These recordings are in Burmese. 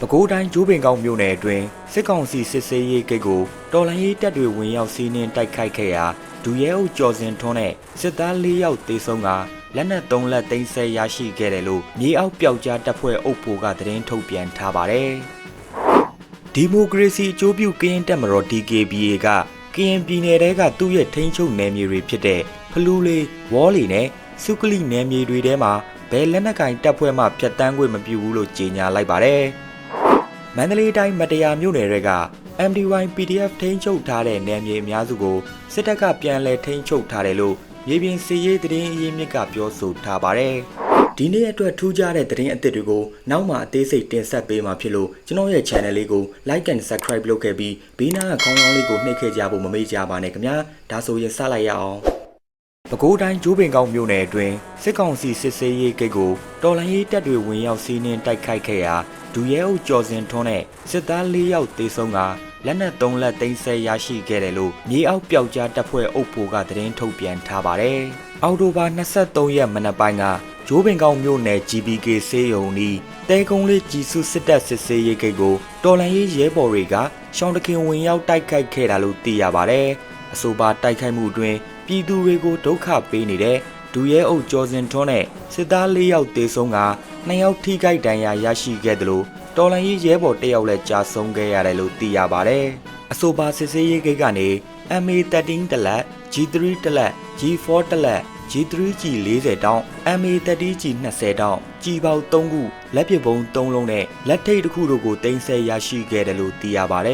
ပဲခူးတိုင်းကျိုးပင်ကောက်မြို့နယ်အတွင်းစစ်ကောင်စီစစ်ဆေးရေးဂိတ်ကိုတော်လှန်ရေးတပ်တွေဝင်ရောက်စီးနင်းတိုက်ခိုက်ခဲ့ရာဒူရဲအုပ်ကျော်စင်ထွန်းနဲ့စစ်သား၄ယောက်သေဆုံးကလက်နက်၃လက်သိမ်းဆဲရရှိခဲ့တယ်လို့မြေအောက်ပျောက်ကြားတပ်ဖွဲ့အုပ်ဖို့ကသတင်းထုတ်ပြန်ထားပါတယ်။ဒီမိုကရေစီအကျိုးပြုကရင်တပ်မတော် DKBA ကကရင်ပြည်နယ်တဲကသူ့ရဲ့ထိန်းချုပ်နယ်မြေတွေဖြစ်တဲ့ဖလူးလေးဝေါ်လီနဲ့စုကလိနယ်မြေတွေထဲမှာဘယ်လက်နက်ကင်တပ်ဖွဲ့မှဖျက်တမ်းခွင့်မပြုဘူးလို့ကြေညာလိုက်ပါတယ်။ မန္တလေးတိုင်းမတရားမြို့နယ်တွေက MDY PDF ထိန်းချုပ်ထားတဲ့နယ်မြေအများစုကိုစစ်တပ်ကပြန်လည်ထိန်းချုပ်ထားတယ်လို့မြေပြင်စီရေးသတင်းအရင်းမြစ်ကပြောဆိုထားပါတယ်။ဒီနေ့အတွက်ထူးခြားတဲ့သတင်းအသစ်တွေကိုနောက်မှအသေးစိတ်တင်ဆက်ပေးမှာဖြစ်လို့ကျွန်တော်ရဲ့ channel လေးကို like and subscribe လုပ်ခဲ့ပြီးဘေးနားကခေါင်းလောင်းလေးကိုနှိပ်ခဲ့ကြဖို့မမေ့ကြပါနဲ့ခင်ဗျာ။ဒါဆိုရင်စလိုက်ရအောင်။ ပဲခူးတိုင်းကျိုးပင်ကောက်မြို့နယ်အတွင်းစစ်ကောင်စီစစ်ဆေးရေးဂိတ်ကိုတော်လှန်ရေးတပ်တွေဝင်ရောက်စီးနင်းတိုက်ခိုက်ခဲ့ရာဒူရဲအုပ်ကျော်စင်ထွန်းနဲ့စစ်သား၄ယောက်သေဆုံးကလက်နက်၃လက်သိမ်းဆဲရရှိခဲ့တယ်လို့မြေအောက်ပျောက်ကြားတပ်ဖွဲ့အုပ်ဖို့ကသတင်းထုတ်ပြန်ထားပါတယ်။အောက်တိုဘာ23ရက်မနက်ပိုင်းကကျိုးပင်ကောက်မြို့နယ် GBK စေယုံနီးတဲကုန်းလေးကြည်စုစစ်တပ်စစ်ဆေးရေးဂိတ်ကိုတော်လှန်ရေးရဲဘော်တွေကရှောင်းတခင်ဝင်ရောက်တိုက်ခိုက်ခဲ့တာလို့သိရပါတယ်။အဆိုပါတိုက်ခိုက်မှုအတွင်း ပြည်သူတွေကိုဒုက္ခပေးနေတဲ့ဒူရဲအုပ်ကျော်စင်ထွန်းနဲ့စစ်သား၄ယောက်သေဆုံးက2ယောက်ထိခိုက်ဒဏ်ရာရရှိခဲ့တယ်လို့တော်လန်ရေးရဲဘော်တစ်ယောက်လည်းကြာဆုံးခဲ့ရတယ်လို့သိရပါတယ်။အဆိုပါစစ်ဆေးရေးဂိတ်ကနေ MA13 တလက် G3 တလက် G4 တလက် G3G 40တောင်း MA30G 20တောင်းကြီးပေါက်3ခုလက်ပစ်ဗုံး3လုံးနဲ့လက်ထိတ်တစ်ခုတို့ကိုတင်ဆက်ရရှိခဲ့တယ်လို့သိရပါတ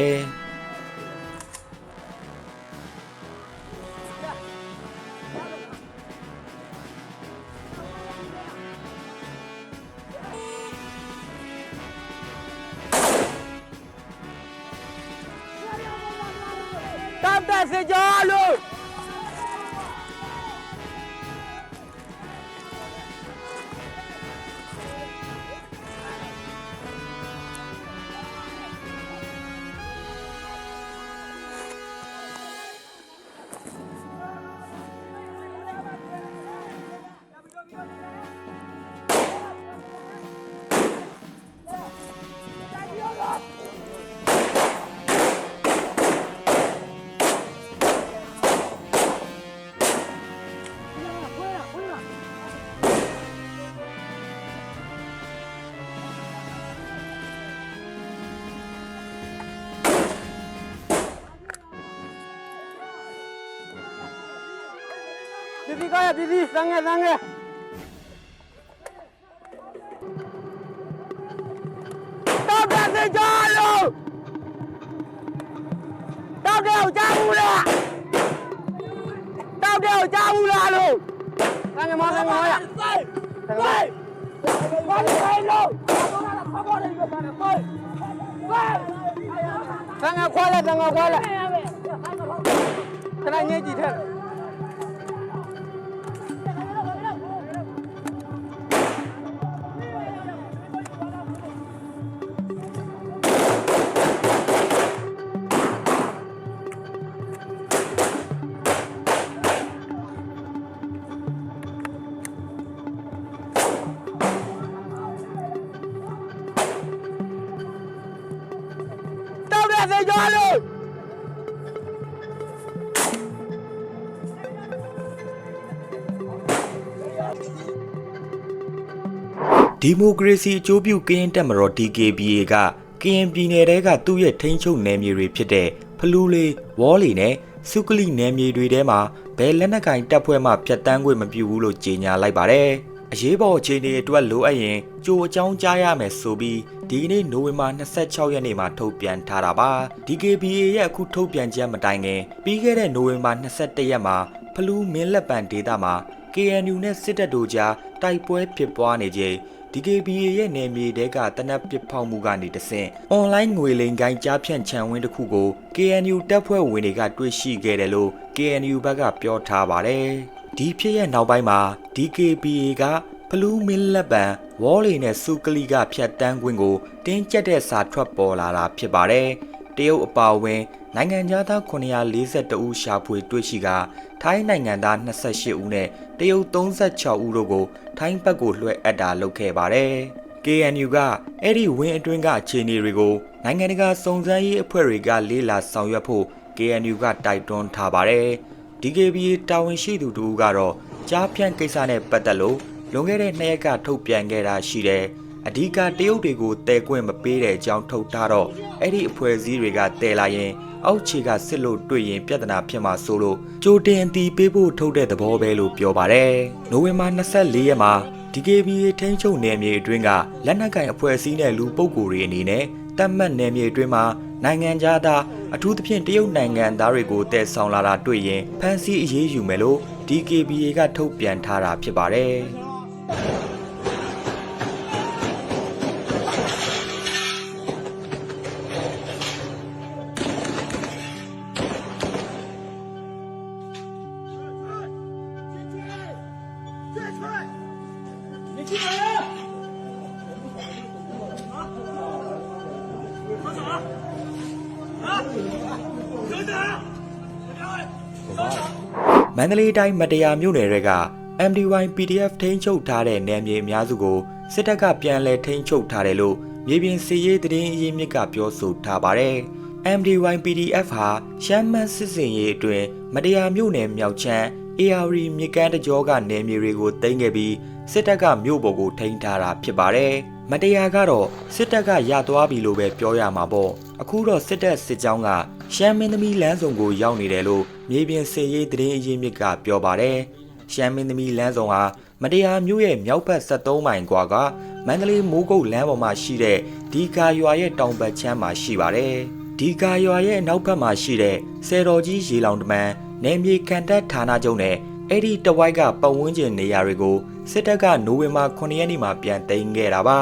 ယ်။တ ပ်တက်စစ်ကြောလို့ပြည်စီကရပြည်စီစံငယ်စံငယ်တပ်တက်စစ်ကြောလို့တပ်တဲ့ကိုကြားဘူးလားတပ်တဲ့ကိုကြားဘူးလား လို့ဒီမိုကရေစီအကျိုးပြုကရင်တပ်မတော် DKBA ကကရင်ပြည်နယ်တဲကသူ့ရဲ့ထိန်းချုပ်နယ်မြေတွေဖြစ်တဲ့ဖလူးလေးဝေါ်လီနဲ့စုကလိနယ်မြေတွေထဲမှာဘယ်လက်နက်ကင်တပ်ဖွဲ့မှဖျက်တမ်းခွင့်မပြုဘူးလို့ကြေညာလိုက်ပါတယ်။ အရေးပေါ်အခြေအနေအတွက်လိုအပ်ရင်ကြိုအကြောင်းကြားရမယ်ဆိုပြီးဒီကနေ့နိုဝင်ဘာ26ရက်နေ့မှာထုတ်ပြန်ထားတာပါ။ DKBA ရဲ့အခုထုတ်ပြန်ချက်မတိုင်ခင်ပြီးခဲ့တဲ့နိုဝင်ဘာ21ရက်မှာဖလူးမင်းလက်ပံဒေသမှာ KNU နဲ့စစ်တပ်တို့ကြားတိုက်ပွဲဖြစ်ပွားနေချိန် DKBA ရဲ့နယ်မြေတဲကတနက်ပစ်ဖောက်မှုကနေတဆင့်အွန်လိုင်းငွေလိမ်ကိုင်းကြားဖြန့်ချံဝင်းတစ်ခုကို KNU တပ်ဖွဲ့ဝင်တွေကတွေ့ရှိခဲ့တယ်လို့ KNU ဘက်ကပြောထားပါတယ်။ ဒီဖြစ်ရဲ့နောက်ပိုင်းမှာ DKBA ကဖလူးမင်းလက်ပံဝေါ်လီနဲ့စုကလီကဖြတ်တန်းခွင့်ကိုတင်းကျပ်တဲ့စာထွက်ပေါ်လာတာဖြစ်ပါတယ်။တရုတ်အပါအဝင် နိုင်ငံသား942ဦးရှာဖွေတွေ့ရှိကထိုင်းနိုင်ငံသား28ဦးနဲ့တရုတ်36ဦးတို့ကို ထိုင်းဘက်ကိုလွှဲအပ်တာလုပ်ခဲ့ပါတယ်။ KNU ကအဲ့ဒီဝင်းအတွင်းကအခြေအနေတွေကိုနိုင်ငံတကာစုံစမ်းရေးအဖွဲ့တွေက လေးလာဆောင်ရွက်ဖို့ KNU ကတိုက်တွန်းထားပါတယ်။ DKBA တာဝန်ရှိသူတို့ကတော့ကြားဖြန့်ကိစ္စနဲ့ပတ်သက်လို့လွန်ခဲ့တဲ့နှစ်ရက်ကထုတ်ပြန်ခဲ့တာရှိတယ်။အဓိကတရုတ်တွေကိုတဲကွင်းမပေးတဲ့အကြောင်းထုတ်ထားတော့အဲ့ဒီအဖွဲ့အစည်းတွေကတဲလာရင်အောက်ခြေကစစ်လို့တွေ့ရင်ပြဿနာဖြစ်မှာဆိုလို့ကြိုတင်အတီးပေးဖို့ထုတ်တဲ့သဘောပဲလို့ပြောပါတယ်။နိုဝင်ဘာ24ရက်မှာ DKBA ထိန်းချုပ်နယ်မြေအတွင်းကလက်နက်ကင်အဖွဲ့အစည်းနဲ့လူပုဂ္ဂိုလ်တွေအနေနဲ့ တတ်မှတ်နယ်မြေအတွင်းမှာနိုင်ငံသားအထူးသဖြင့်တရုတ်နိုင်ငံသားတွေကိုတည်ဆောင်လာတာတွေ့ရင်ဖမ်းဆီးအရေးယူမယ်လို့ DKBA ကထုတ်ပြန်ထားတာဖြစ်ပါတယ်။ မန္တလေးတိုင်းမတရားမြို့နယ်တွေက MDY PDF ထိန်းချုပ်ထားတဲ့နယ်မြေအများစုကိုစစ်တပ်ကပြန်လည်ထိန်းချုပ်ထားတယ်လို့မြေပြင်စီရေးသတင်းအရင်းမြစ်ကပြောဆိုထားပါတယ်။ MDY PDF ဟာရှမ်းမန်းစစ်စင်ရေးအတွင်းမတရားမြို့နယ်မြောက်ချမ်း AR မြကန်းတကြောကနယ်မြေတွေကိုတင်ခဲ့ပြီးစစ်တပ်ကမြို့ပေါ်ကိုထိန်းထားတာဖြစ်ပါတယ်။ မတရားကတော့စစ်တပ်ကရသွားပြီလို့ပဲပြောရမှာပေါ့။အခုတော့စစ်တပ်စစ်ကြောင်းကရှမ်းမင်းသမီးလမ်းဆောင်ကိုရောက်နေတယ်လို့မြေပြင်စစ်ရေးသတင်းအရင်းမြစ်ကပြောပါတယ်။ရှမ်းမင်းသမီးလမ်းဆောင်ဟာမတရားမြို့ရဲ့မြောက်ဘက်73မိုင်ကွာကမန္တလေးမိုးကုတ်လမ်းပေါ်မှာရှိတဲ့ဒီကာရွာရဲ့တောင်ဘက်ချမ်းမှာရှိပါတယ်။ဒီကာရွာရဲ့အနောက်ဘက်မှာရှိတဲ့ဆယ်တော်ကြီးရေလောင်တမန်နယ်မြေခံတပ်ဌာနချုပ်နဲ့ အဲ့ဒီတဝိုက်ကပတ်ဝန်းကျင်နေရာတွေကိုစစ်တပ်ကနိုဝင်ဘာ9ရက်နေ့မှာပြန်သိမ်းခဲ့တာပါ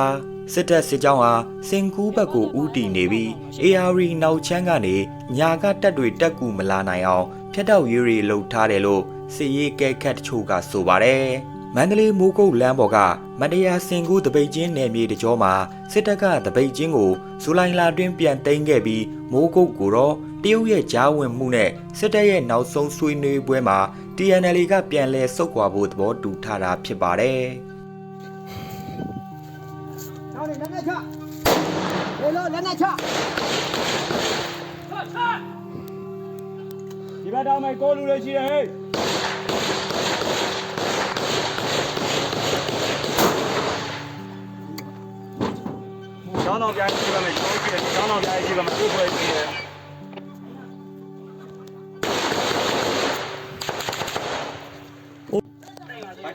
စစ်တပ်စစ်ကြောင်းဟာစင်ကူးဘက်ကိုဥတီနေပြီး AR နောက်ချမ်းကနေညာကတပ်တွေတက်ကူမလာနိုင်အောင်ဖျက်တောက်ရေးတွေလှုပ်ထားတယ်လို့စစ်ရေးကဲခတ်တချို့ကဆိုပါတယ်မန္တလေးမိုးကုတ်လမ်းပေါ်ကမတရားစင်ကူးတပိတ်ချင်းနယ်မြေတကြောမှာစစ်တပ်ကတပိတ်ချင်းကိုဇူလိုင်လတွင်ပြန်သိမ်းခဲ့ပြီးမိုးကုတ်ကိုတော့ တရုတ်ရဲ့ကြားဝင်မှုနဲ့စစ်တပ်ရဲ့နောက်ဆုံးဆွေးနွေးပွဲမှာ TNL ကပြန်လဲဆုတ်ခွာဖို့သဘောတူထားတာဖြစ်ပါတယ်။နောက်နေလက်နဲ့ချလေလို့လက်နဲ့ချဒီဘက်တောင်းမယ်ကိုလူတွေရှိတယ်ဟေးကျောင်းတော်ပြိုင်ရှိပါမယ်ကျောင်းရှိတယ်ကျောင်းတော်ပြိုင်ရှိပါမယ်ဥပ္ပဒေရှိတယ်